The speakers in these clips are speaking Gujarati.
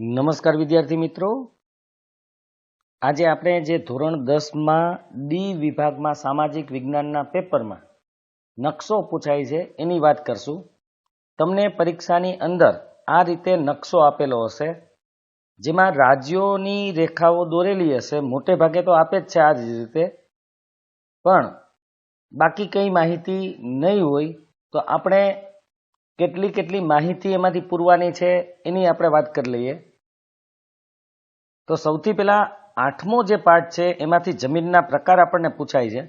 નમસ્કાર વિદ્યાર્થી મિત્રો. આજે આપણે જે ધોરણ દસમાં ડી વિભાગમાં સામાજિક વિજ્ઞાનના પેપરમાં નકશો પૂછાય છે, એની વાત કરશું. તમને પરીક્ષાની અંદર આ રીતે નકશો આપેલો હશે. જેમાં રાજ્યોની રેખાઓ દોરેલી હશે, મોટે ભાગે તો આપે જ છે આ જ રીતે. પણ બાકી કઈ માહિતી નહીં હોય, તો આપણે કેટલી કેટલી માહિતી એમાંથી પૂરવાની છે એની આપણે વાત કરી લઈએ. તો સૌથી પહેલા આઠમો જે પાઠ છે એમાંથી જમીનના પ્રકાર આપણને પૂછાય છે.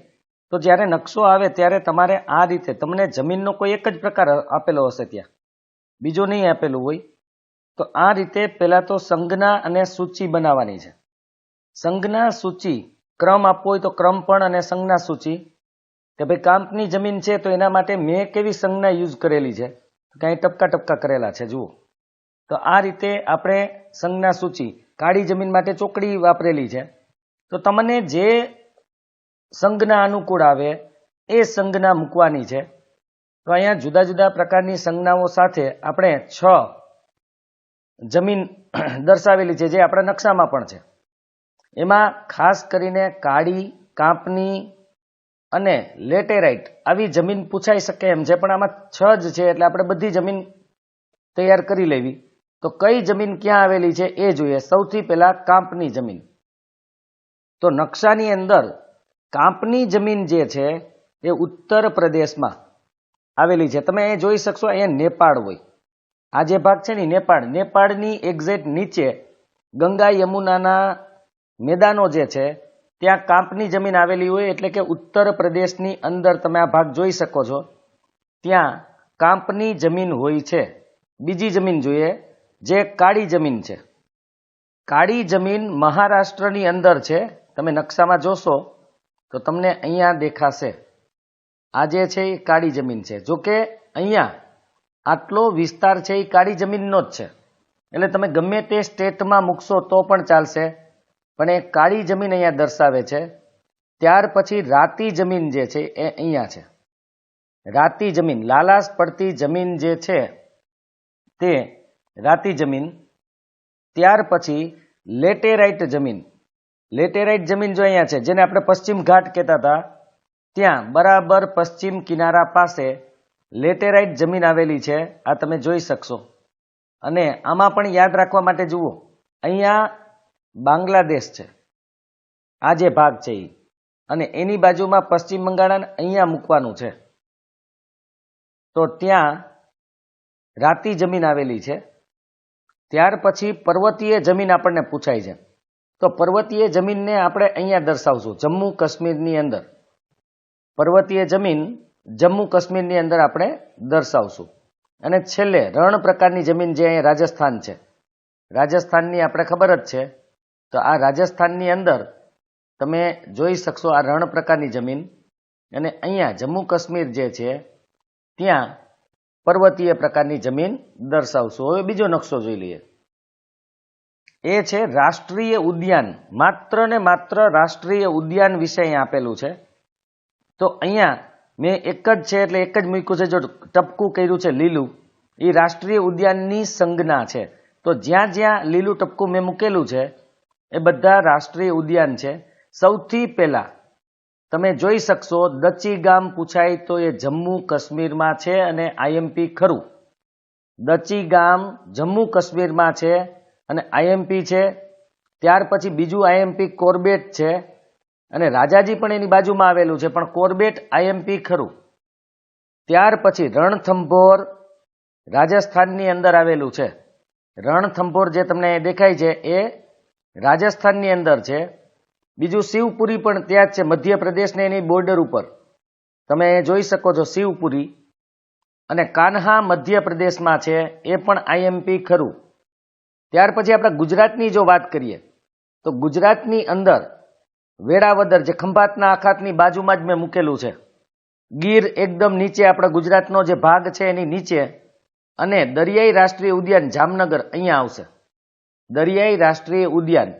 તો જ્યારે નકશો આવે ત્યારે તમારે આ રીતે, તમને જમીનનો કોઈ એક જ પ્રકાર આપેલો હશે ત્યાં. બીજો નહીં આપેલું હોય. તો આ રીતે પહેલાં તો સંજ્ઞા અને સૂચિ બનાવવાની છે. સંજ્ઞા, સૂચિ, ક્રમ આપવો હોય તો ક્રમ પણ અને સંજ્ઞા, સૂચિ. કે ભાઈ કાંપની જમીન છે તો એના માટે મેં કેવી સંજ્ઞા યુઝ કરેલી છે? કાંઈ ટપકા ટપકા કરેલા છે, જુઓ. તો આ રીતે આપણે સંજ્ઞા સૂચિ કાળી જમીન માટે ચોકડી વાપરેલી છે. તો તમને જે સંજ્ઞા અનુકૂળ આવે, એ સંજ્ઞા મૂકવાની છે. તો અહીંયા જુદા જુદા પ્રકારની સંજ્ઞાઓ સાથે આપણે છ જમીન દર્શાવેલી છે, જે આપણા નકશામાં પણ છે. એમાં ખાસ કરીને કાળી, કાંપની અને લેટેરાઇટ આવી જમીન પૂછાઈ શકે એમ છે પણ આમાં છ જ છે, એટલે આપણે બધી જમીન તૈયાર કરી લેવી. તો કઈ જમીન ક્યાં આવેલી છે એ જોઈએ. સૌથી પહેલા કાંપની જમીન. તો નકશાની અંદર કાંપની જમીન જે છે એ ઉત્તર પ્રદેશમાં આવેલી છે. તમે એ જોઈ શકશો, અહીંયા નેપાળ હોય. આ જે ભાગ છે ને નેપાળ. નેપાળની એક્ઝેક્ટ નીચે ગંગા યમુનાના મેદાનો જે છે ત્યાં કાંપની જમીન આવેલી હોય એટલે કે ઉત્તર પ્રદેશની અંદર તમે આ ભાગ જોઈ શકો છો. ત્યાં કાંપની જમીન હોય છે. બીજી જમીન જોઈએ, જે કાળી જમીન છે. કાળી જમીન મહારાષ્ટ્રની અંદર છે. તમે નકશામાં જોશો તો તમને અહીંયા દેખાશે. આ જે છે એ કાળી જમીન છે. જો કે અહીંયા આટલો વિસ્તાર છે એ કાળી જમીનનો જ છે. એટલે તમે ગમે તે સ્ટેટમાં મૂકશો તો પણ ચાલશે. પણ એ કાળી જમીન અહીંયા દર્શાવે છે. ત્યાર પછી રાતી જમીન જે છે એ અહીંયા છે. રાતી જમીન, લાલાશ પડતી જમીન જે છે તે રાતી જમીન. ત્યાર પછી લેટેરાઇટ જમીન. લેટેરાઇટ જમીન જો અહીંયા છે, જેને આપણે પશ્ચિમ ઘાટ કહેતા હતા, ત્યાં બરાબર પશ્ચિમ કિનારા પાસે લેટેરાઇટ જમીન આવેલી છે. આ તમે જોઈ શકશો. અને આમાં પણ યાદ રાખવા માટે જુઓ. અહીંયા બાંગ્લાદેશ છે. આ જે ભાગ છે એ અને એની બાજુમાં પશ્ચિમ બંગાળ અને અહીંયા મૂકવાનું છે. તો ત્યાં રાતી જમીન આવેલી છે. ત્યાર પછી પર્વતીય જમીન આપણને પૂછાય છે. તો પર્વતીય જમીનને આપણે અહીંયા દર્શાવશું, જમ્મુ કાશ્મીરની અંદર. પર્વતીય જમીન જમ્મુ કાશ્મીરની અંદર આપણે દર્શાવશું. અને છેલ્લે રણ પ્રકારની જમીન જે અહીંયા રાજસ્થાન છે. રાજસ્થાનની આપણે ખબર જ છે તો આ રાજસ્થાનની અંદર તમે જોઈ શકશો આ રણ પ્રકારની જમીન. અને અહીંયા જમ્મુ કાશ્મીર જે છે, ત્યાં પર્વતીય પ્રકારની જમીન દર્શાવશું. હવે બીજો નકશો જોઈ લઈએ. એ છે રાષ્ટ્રીય ઉદ્યાન. માત્ર ને માત્ર રાષ્ટ્રીય ઉદ્યાન વિશે અહીંયા આપેલું છે. તો અહીંયા મેં એક જ છે એટલે એક જ મૂક્યું છે. જો ટપકું કર્યું છે લીલું, એ રાષ્ટ્રીય ઉદ્યાનની સંજ્ઞા છે. તો જ્યાં જ્યાં લીલું ટપકું મેં મૂકેલું છે એ બધા રાષ્ટ્રીય ઉદ્યાન છે. સૌથી પહેલા તમે જોઈ શકશો, દચી ગામ પૂછાય તો એ જમ્મુ કાશ્મીરમાં છે અને આઈએમપી ખરું. દચી ગામ જમ્મુ કાશ્મીરમાં છે અને આઈએમપી છે. ત્યાર પછી બીજું આઈએમપી કોર્બેટ છે અને રાજાજી પણ એની બાજુમાં આવેલું છે, પણ કોર્બેટ આઈએમપી ખરું. ત્યાર પછી રણથંભોર રાજસ્થાનની અંદર આવેલું છે. રણથંભોર જે તમને દેખાય છે એ રાજસ્થાનની અંદર છે. બીજું શિવપુરી પણ ત્યાં જ છે, મધ્યપ્રદેશને એની બોર્ડર ઉપર. તમે જોઈ શકો છો શિવપુરી. અને કાન્હા મધ્યપ્રદેશમાં છે, એ પણ આઈએમપી ખરું. ત્યાર પછી આપણે ગુજરાતની જો વાત કરીએ, તો ગુજરાતની અંદર વેરાવદર જે ખંભાતના આખાતની બાજુમાં જ મેં મૂકેલું છે. ગીર એકદમ નીચે આપણા ગુજરાતનો જે ભાગ છે એની નીચે. અને દરિયાઈ રાષ્ટ્રીય ઉદ્યાન જામનગર અહીંયા આવશે. દરિયાઈ રાષ્ટ્રીય ઉદ્યાન.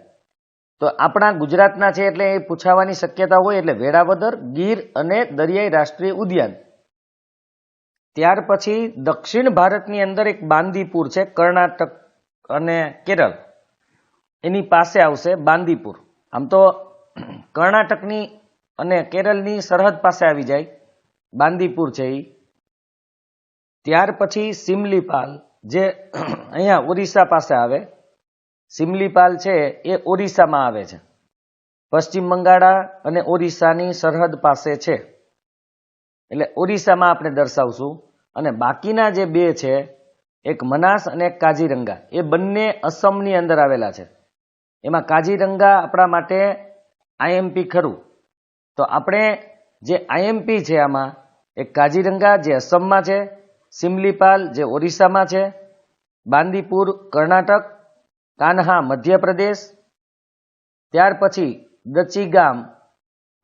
તો આપણા ગુજરાતના છે એટલે એ પૂછાવાની શક્યતા હોય એટલે વેળાવદર, ગીર અને દરિયાઈ રાષ્ટ્રીય ઉદ્યાન. ત્યાર પછી દક્ષિણ ભારતની અંદર એક બાંદીપુર છે, કર્ણાટક અને કેરળ. એની પાસે આવશે બાંદીપુર. આમ તો કર્ણાટકની અને કેરળની સરહદ પાસે આવી જાય. બાંદીપુર છે એ ત્યાર પછી સિમલીપાલ, જે અહીંયા ઓરિસ્સા પાસે આવે. સિમલીપાલ છે એ ઓરિસ્સામાં આવે છે. પશ્ચિમ બંગાળા અને ઓરિસ્સાની સરહદ પાસે છે. એટલે ઓરિસ્સામાં આપણે દર્શાવશું. અને બાકીના જે બે છે, એક મનાસ અને એક કાજીરંગા એ બંને અસમની અંદર આવેલા છે. એમાં કાજીરંગા આપણા માટે આઈએમપી ખરું. તો આપણે જે આઈએમપી છે આમાં એક કાજીરંગા જે અસમમાં છે, સિમલીપાલ જે ઓરિસ્સામાં છે, બાંદીપુર, કર્ણાટક કાન્હા, મધ્યપ્રદેશ. ત્યાર પછી દચીગામ,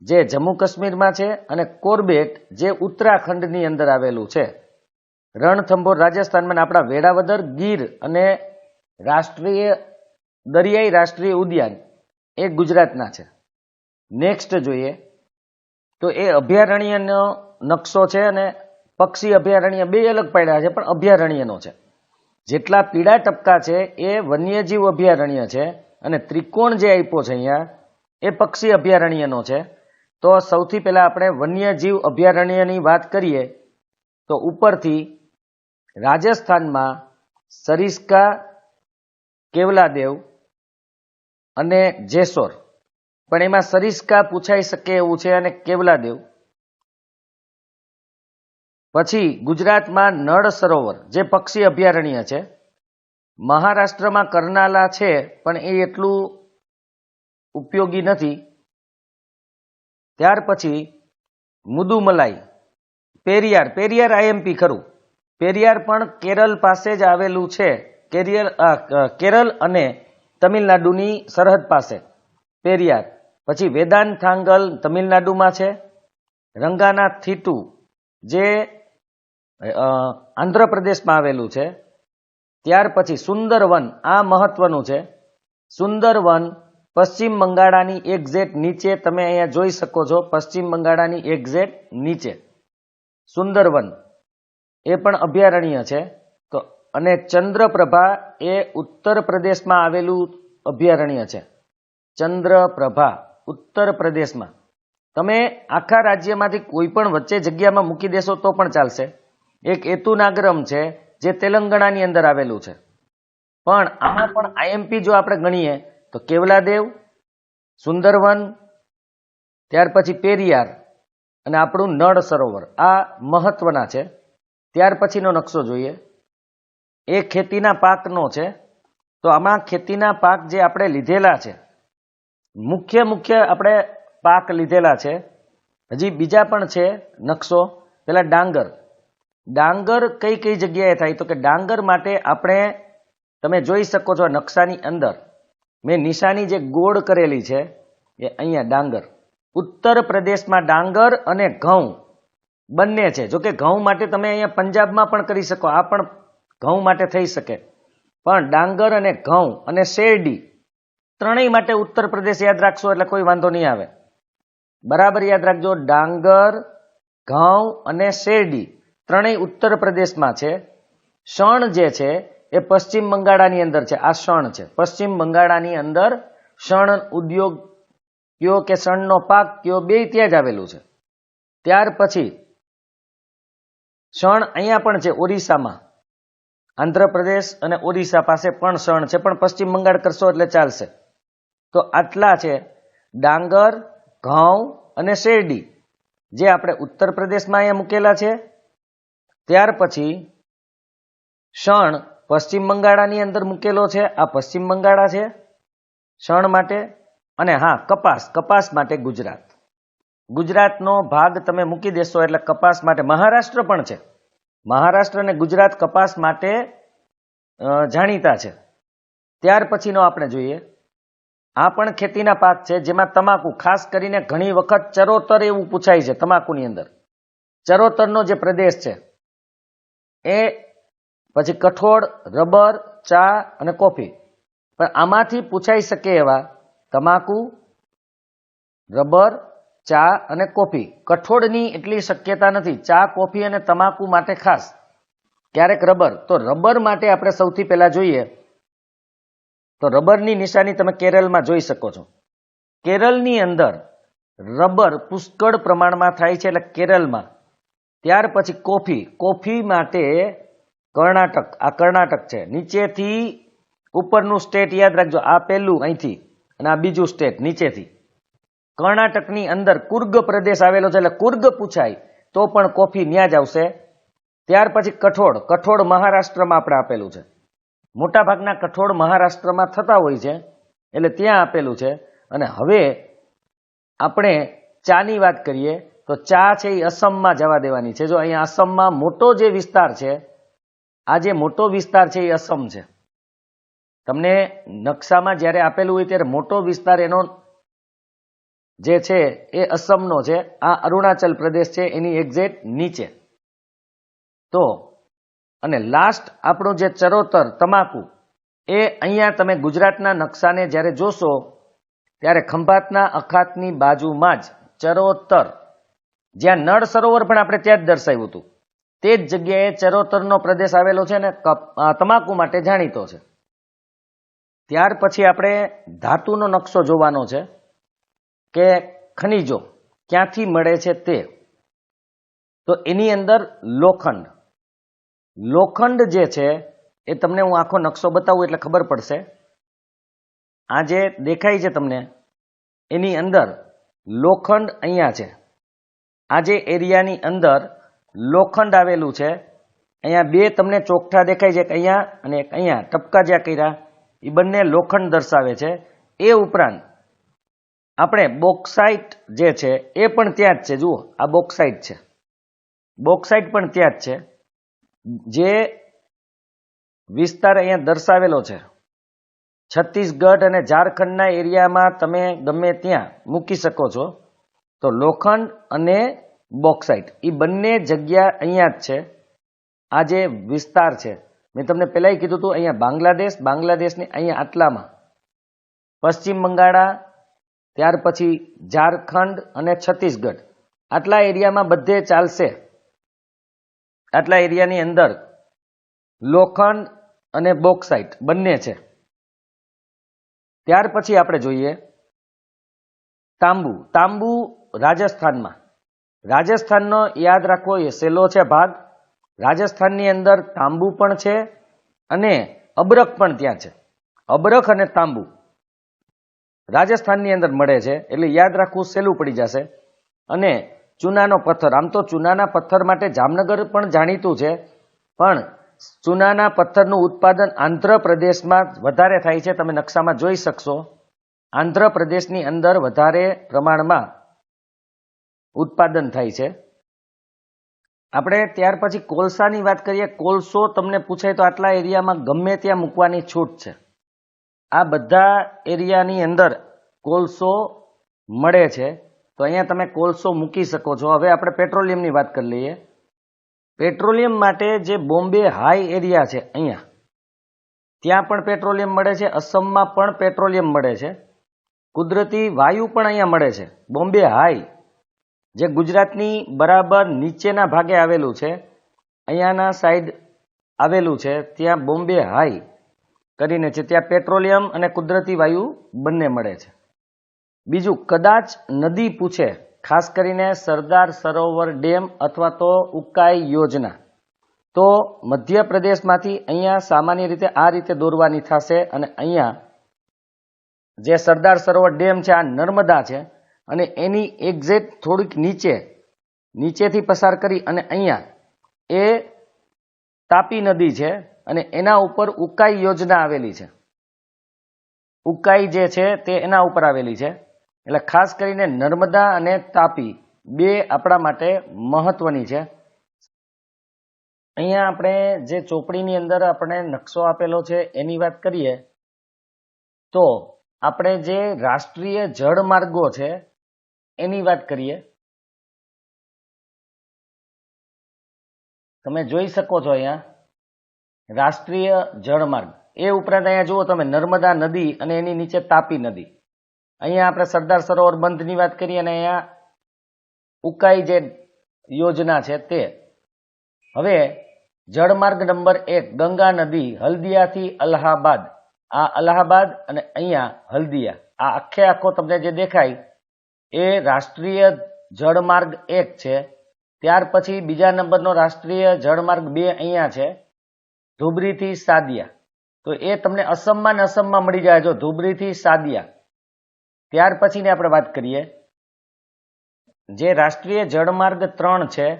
જે જમ્મુ કાશ્મીરમાં છે, અને કોરબેટ, જે ઉત્તરાખંડની અંદર આવેલું છે. રણથંભોર રાજસ્થાનમાં આપણા વેળાવદર, ગીર અને રાષ્ટ્રીય દરિયાઈ રાષ્ટ્રીય ઉદ્યાન એ ગુજરાતના છે. નેક્સ્ટ જોઈએ. તો એ અભયારણ્યનો નકશો છે અને પક્ષી અભયારણ્ય બે અલગ પાડ્યા છે, પણ અભયારણ્યનો છે. જેટલા પીળા ટપકા છે, એ વન્યજીવ અભયારણ્ય છે અને ત્રિકોણ જે આપ્યો છે અહીંયા, એ પક્ષી અભયારણ્યનો છે. તો સૌથી પહેલાં આપણે વન્યજીવ અભયારણ્યની વાત કરીએ, તો ઉપરથી રાજસ્થાનમાં સરિસ્કા, કેવલાદેવ અને જેસોર. પણ એમાં સરિસ્કા પૂછાઈ શકે એવું છે અને કેવલાદેવ. પછી ગુજરાતમાં નળ સરોવર, જે પક્ષી અભયારણ્ય છે. મહારાષ્ટ્રમાં કરનાલા છે, પણ એ એટલું ઉપયોગી નથી. ત્યાર પછી મુદુમલાઈ, પેરિયાર પેરિયાર આઈએમપી ખરું. પેરિયાર પણ કેરળ પાસે જ આવેલું છે. કેરિયર કેરળ અને તમિલનાડુની સરહદ પાસે. પેરિયાર, પછી વેદાંતાંગલ તમિલનાડુમાં છે. રંગાના થીટુ, જે આંધ્રપ્રદેશમાં આવેલું છે. ત્યાર પછી સુંદરવન, આ મહત્વનું છે. સુંદરવન પશ્ચિમ બંગાળાની એક્ઝેટ નીચે તમે અહીંયા જોઈ શકો છો, પશ્ચિમ બંગાળાની એક્ઝેટ નીચે. સુંદરવન, એ પણ અભયારણ્ય છે. તો, અને ચંદ્રપ્રભા એ ઉત્તર પ્રદેશમાં આવેલું અભયારણ્ય છે. ચંદ્રપ્રભા, ઉત્તર પ્રદેશમાં. તમે આખા રાજ્યમાંથી કોઈ પણ વચ્ચે જગ્યામાં મૂકી દેશો તો પણ ચાલશે. એક એતુનાગરમ છે, જે તેલંગાણાની અંદર આવેલું છે. પણ આમાં પણ આઈએમપી જો આપણે ગણીએ, તો કેવલાદેવ સુંદરવન, ત્યાર પછી પેરિયાર, અને આપણું નળ સરોવર. આ મહત્વના છે. ત્યાર પછીનો નકશો જોઈએ. એ ખેતીના પાકનો છે. તો આમાં ખેતીના પાક જે આપણે લીધેલા છે, મુખ્ય મુખ્ય આપણે પાક લીધેલા છે. હજી બીજા પણ છે નકશો. પેલા ડાંગર. ડાંગર કઈ કઈ જગ્યાએ થાય? તો કે ડાંગર માટે આપણે, તમે જોઈ શકો છો નકશાની અંદર, મેં નિશાની જે ગોળ કરેલી છે, એ અહીંયા ડાંગર. ઉત્તર પ્રદેશમાં ડાંગર અને ઘઉં બંને છે. જોકે ઘઉં માટે તમે અહીંયા પંજાબમાં પણ કરી શકો, આ પણ ઘઉં માટે થઈ શકે. પણ ડાંગર અને ઘઉં અને શેરડી ત્રણેય માટે ઉત્તર પ્રદેશ યાદ રાખશો એટલે કોઈ વાંધો નહીં આવે. બરાબર યાદ રાખજો, ડાંગર, ઘઉં અને શેરડી. ત્રણેય ઉત્તર પ્રદેશમાં છે. શણ જે છે એ પશ્ચિમ બંગાળાની અંદર છે. આ શણ છે. પશ્ચિમ બંગાળાની અંદર શણ ઉદ્યોગ કયો કે શણનો પાક કયો બે ત્યાં જ આવેલું છે. ત્યાર પછી શણ અહીંયા પણ છે ઓરિસ્સામાં. આંધ્રપ્રદેશ અને ઓરિસ્સા પાસે પણ શણ છે. પણ પશ્ચિમ બંગાળ કરશો એટલે ચાલશે. તો આટલા છે ડાંગર, ઘઉં અને શેરડી, જે આપણે ઉત્તર પ્રદેશમાં અહીંયા મૂકેલા છે. ત્યાર પછી શણ પશ્ચિમ બંગાળાની અંદર મૂકેલો છે. આ પશ્ચિમ બંગાળા છે શણ માટે અને હા, કપાસ કપાસ માટે ગુજરાત. ગુજરાતનો ભાગ તમે મૂકી દેશો એટલે કપાસ માટે મહારાષ્ટ્ર પણ છે. મહારાષ્ટ્ર અને ગુજરાત કપાસ માટે જાણીતા છે. ત્યાર પછીનો આપણે જોઈએ. આ પણ ખેતીના પાક છે જેમાં તમાકુ, ખાસ કરીને ઘણી વખત ચરોતર એવું પૂછાય છે તમાકુની અંદર. ચરોતરનો જે પ્રદેશ છે એ પછી કઠોળ, રબર, ચા અને કોફી. પણ આમાંથી પૂછાઈ શકે એવા તમાકુ, રબર, ચા અને કોફી. કઠોળની એટલી શક્યતા નથી. ચા, કોફી અને તમાકુ માટે ખાસ. ક્યારેક રબર. તો રબર માટે આપણે સૌથી પહેલા જોઈએ. તો રબરની નિશાની તમે કેરળમાં જોઈ શકો છો. કેરળની અંદર રબર પુષ્કળ પ્રમાણમાં થાય છે એટલે કેરળમાં ત્યાર પછી કોફી. કોફી માટે કર્ણાટક, આ કર્ણાટક છે. નીચેથી ઉપરનું સ્ટેટ યાદ રાખજો. આ પહેલું અહીંથી અને આ બીજું સ્ટેટ નીચેથી. કર્ણાટકની અંદર કુર્ગ પ્રદેશ આવેલો છે એટલે કુર્ગ પૂછાય તો પણ કોફી ન્યા જ આવશે. ત્યાર પછી કઠોળ. કઠોળ મહારાષ્ટ્રમાં આપણે આપેલું છે. મોટાભાગના કઠોળ મહારાષ્ટ્રમાં થતા હોય છે. એટલે ત્યાં આપેલું છે. અને હવે આપણે ચાની વાત કરીએ. તો ચા છે એ અસમમાં જવા દેવાની છે. જો અહીંયા અસમમાં મોટો જે વિસ્તાર છે, આ જે મોટો વિસ્તાર છે એ અસમ છે. તમને નકશામાં જ્યારે આપેલું હોય ત્યારે મોટો વિસ્તાર એનો જે છે એ અસમનો છે. આ અરુણાચલ પ્રદેશ છે, એની એક્ઝેક્ટ નીચે. તો, અને લાસ્ટ આપણું જે ચરોતર, તમાકુ, એ અહીંયા તમે ગુજરાતના નકશાને જ્યારે જોશો, ત્યારે ખંભાતના અખાતની બાજુમાં જ ચરોતર જ્યાં નળ સરોવર પણ આપણે ત્યાં જ દર્શાવ્યું હતું. તે જ જગ્યાએ ચરોતરનો પ્રદેશ આવેલો છે અને તમાકુ માટે જાણીતો છે. ત્યાર પછી આપણે ધાતુનો નકશો જોવાનો છે કે ખનિજો ક્યાંથી મળે છે તે. તો એની અંદર લોખંડ. લોખંડ જે છે એ તમને હું આખો નકશો બતાવું એટલે ખબર પડશે. આ જે દેખાય છે તમને, એની અંદર લોખંડ અહીંયા છે. આ જે એરિયાની અંદર લોખંડ આવેલું છે, અહીંયા બે તમને ચોકઠા દેખાય છે, એક અહીંયા અને અહીંયા. ટપકા જ્યાં કર્યા એ બંને લોખંડ દર્શાવે છે. એ ઉપરાંત આપણે બોક્સાઇટ જે છે, એ પણ ત્યાં જ છે. જુઓ, આ બોક્સાઇટ છે. બોક્સાઇટ પણ ત્યાં જ છે. જે વિસ્તાર અહીંયા દર્શાવેલો છે. છત્તીસગઢ અને ઝારખંડના એરિયામાં તમે ગમે ત્યાં મૂકી શકો છો. તો લોખંડ અને બોક્સાઇટ એ બંને જગ્યા અહીંયા જ છે. આ જે વિસ્તાર છે, મેં તમને પહેલાંય કીધું હતું, અહીંયા બાંગ્લાદેશ, બાંગ્લાદેશની અહીંયા આટલામાં. પશ્ચિમ બંગાળા, ત્યાર પછી ઝારખંડ અને છત્તીસગઢ. આટલા એરિયામાં બધે ચાલશે. આટલા એરિયાની અંદર લોખંડ અને બોક્સાઇટ બંને છે. ત્યાર પછી આપણે જોઈએ, તાંબુ. તાંબુ રાજસ્થાનમાં. રાજસ્થાનનો યાદ રાખવો એ સહેલો છે ભાગ. રાજસ્થાનની અંદર તાંબુ પણ છે અને અબરખ પણ ત્યાં છે. અબરખ અને તાંબુ રાજસ્થાનની અંદર મળે છે એટલે યાદ રાખવું સહેલું પડી જશે. અને ચૂનાનો પથ્થર, આમ તો ચૂનાના પથ્થર માટે જામનગર પણ જાણીતું છે, પણ ચૂનાના પથ્થરનું ઉત્પાદન આંધ્રપ્રદેશમાં વધારે થાય છે, તમે નકશામાં જોઈ શકશો. આંધ્રપ્રદેશની અંદર વધારે પ્રમાણમાં ઉત્પાદન થાય છે. આપણે ત્યાર પછી કોલસાની વાત કરીએ, કોલસો તમને પૂછાય તો આટલા એરિયામાં ગમે ત્યાં મૂકવાની છૂટ છે. આ બધા એરિયાની અંદર કોલસો મળે છે. તો અહીંયા તમે કોલસો મૂકી શકો છો. હવે આપણે પેટ્રોલિયમની વાત કરી લઈએ. પેટ્રોલિયમ માટે જે બોમ્બે હાઈ એરિયા છે અહીંયા, ત્યાં પણ પેટ્રોલિયમ મળે છે. અસમમાં પણ પેટ્રોલિયમ મળે છે. કુદરતી વાયુ પણ અહીંયા મળે છે. બોમ્બે હાઈ જે ગુજરાતની બરાબર નીચેના ભાગે આવેલું છે, અહીંયાના સાઈડ આવેલું છે, ત્યાં બોમ્બે હાઈ કરીને છે, ત્યાં પેટ્રોલિયમ અને કુદરતી વાયુ બંને મળે છે. બીજું, કદાચ નદી પૂછે, ખાસ કરીને સરદાર સરોવર ડેમ અથવા તો ઉકાઈ યોજના. તો મધ્યપ્રદેશમાંથી અહીંયા સામાન્ય રીતે આ રીતે દોરવાની થશે અને અહીંયા જે સરદાર સરોવર ડેમ છે, આ નર્મદા છે અને એની એક્ઝેક્ટ થોડીક નીચે, નીચેથી પસાર કરી અને અહીંયા, એ તાપી નદી છે અને એના ઉપર ઉકાઈ યોજના આવેલી છે. ઉકાઈ જે છે તે એના ઉપર આવેલી છે. એટલે ખાસ કરીને નર્મદા અને તાપી બે આપણા માટે મહત્વની છે. અહીંયા આપણે જે ચોપડીની અંદર આપણે નકશો આપેલો છે એની વાત કરીએ, તો આપણે જે રાષ્ટ્રીય જળમાર્ગો છે એની વાત કરીએ, તમે જોઈ શકો છો અહીંયા, રાષ્ટ્રીય જળમાર્ગ. એ ઉપરાંત અહીંયા જુઓ તમે, નર્મદા નદી અને એની નીચે તાપી નદી. અહીંયા આપણે સરદાર સરોવર બંધની વાત કરીએ અને અહીંયા ઉકાઈ જે યોજના છે તે. હવે, જળમાર્ગ નંબર એક, ગંગા નદી, હલ્દિયાથી અલ્હાબાદ. આ અલ્હાબાદ અને અહીંયા હલ્દિયા. આ આખે આખો તમને જે દેખાય એ રાષ્ટ્રીય જળમાર્ગ એક છે. ત્યાર પછી બીજા નંબરનો રાષ્ટ્રીય જળમાર્ગ બે અહીંયા છે. ધુબરીથી સાદિયા. તો એ તમને અસમમાં ને અસમમાં મળી જાય જો ધુબરીથી સાદિયા. ત્યાર પછીની આપણે વાત કરીએ. જે રાષ્ટ્રીય જળમાર્ગ ત્રણ છે,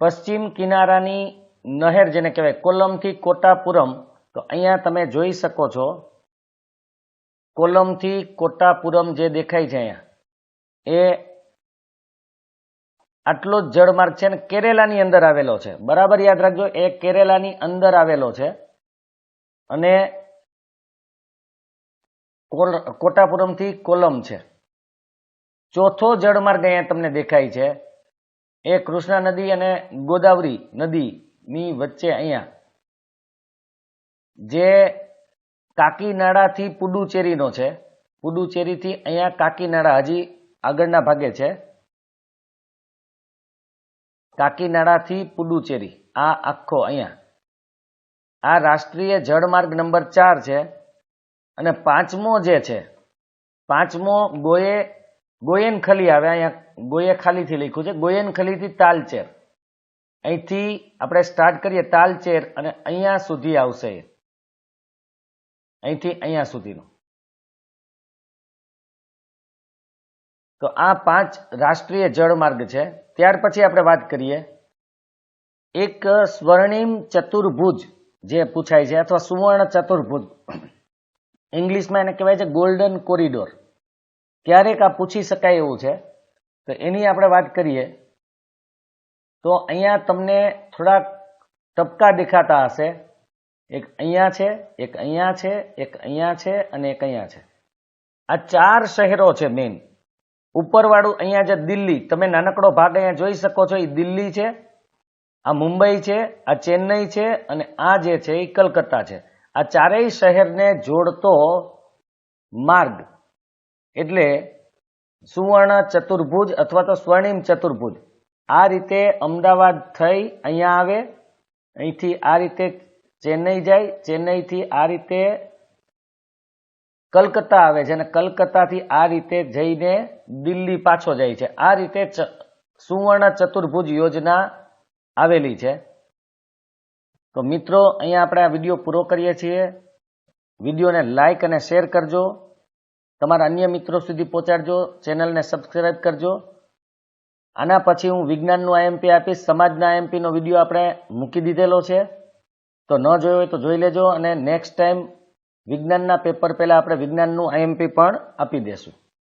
પશ્ચિમ કિનારાની નહેર જેને કહેવાય કોલમથી કોટાપુરમ, તો અહીંયા તમે જોઈ શકો છો. કોલમથી કોટાપુરમ જે દેખાય છે અહીંયા. એ આટલો જ જળમાર્ગ છે ને કેરેલાની અંદર આવેલો છે. બરાબર યાદ રાખજો, એ કેરેલાની અંદર આવેલો છે. અને કોટાપુરમથી કોલમ છે. ચોથો જળમાર્ગ અહીંયા તમને દેખાય છે. એ કૃષ્ણા નદી અને ગોદાવરી નદીની વચ્ચે અહીંયા. જે કાકીનાડાથી પુડુચેરીનો છે. પુડુચેરીથી અહીંયા કાકીનાડા. હજી આગળના ભાગે છે. કાકીનાડાથી પુડુચેરી. આ આખો અહીંયા. આ રાષ્ટ્રીય જળમાર્ગ નંબર ચાર છે અને પાંચમો જે છે, પાંચમો ગોયે ગોયન ખલી આવે, અહીંયા ગોયે ખાલીથી લખ્યું છે ગોયન ખલીથી તાલચેર. અહીંથી આપણે સ્ટાર્ટ કરીએ તાલચેર અને અહીંયા સુધી આવશે. અહીંથી અહીંયા સુધીનો. તો આ પાંચ રાષ્ટ્રીય જળમાર્ગ છે. ત્યાર પછી આપણે વાત કરીએ. એક સ્વર્ણિમ ચતુર્ભુજ જે પૂછાય છે અથવા સુવર્ણ ચતુર્ભુજ. ઇંગ્લિશમાં એને કહેવાય છે ગોલ્ડન કોરિડોર ક્યારેક આ પૂછી શકાય એવું છે. તો એની આપણે વાત કરીએ. તો અહીંયા તમને થોડાક ટપકા દેખાતા હશે. એક અહીંયા છે, એક અહીંયા છે, એક અહીંયા છે અને એક અહીંયા છે. આ ચાર શહેરો છે મેઇન ઉપરવાળું અહીંયા જે દિલ્હી, તમે નાનકડો ભાગ અહીંયા જોઈ શકો છો, એ દિલ્હી છે, આ મુંબઈ છે, આ ચેન્નઈ છે, અને આ જે છે એ કલકત્તા છે. આ ચારેય શહેરને જોડતો માર્ગ એટલે સુવર્ણ ચતુર્ભુજ અથવા તો સ્વર્ણિમ ચતુર્ભુજ. આ રીતે અમદાવાદ થઈ અહીંયા આવે, અહીંથી આ રીતે ચેન્નઈ જાય, ચેન્નઈથી આ રીતે કલકત્તા આવે છે અને કલકત્તાથી આ રીતે જઈને દિલ્હી પાછો જાય છે. આ રીતે સુવર્ણ ચતુર્ભુજ યોજના આવેલી છે. તો મિત્રો, અહીંયા આપણે આ વીડિયો પૂરો કરીએ છીએ. વિડીયોને લાઇક અને શેર કરજો. તમારા અન્ય મિત્રો સુધી પહોંચાડજો. ચેનલને સબસ્ક્રાઇબ કરજો. આના પછી હું વિજ્ઞાનનું આઈએમપી આપીશ. સમાજના આઈએમપીનો વીડિયો આપણે મૂકી દીધેલો છે. તો ન જોયો હોય તો જોઈ લેજો અને નેક્સ્ટ ટાઈમ વિજ્ઞાનના પેપર પહેલાં આપણે વિજ્ઞાનનું આઈએમપી પણ આપી દેશું.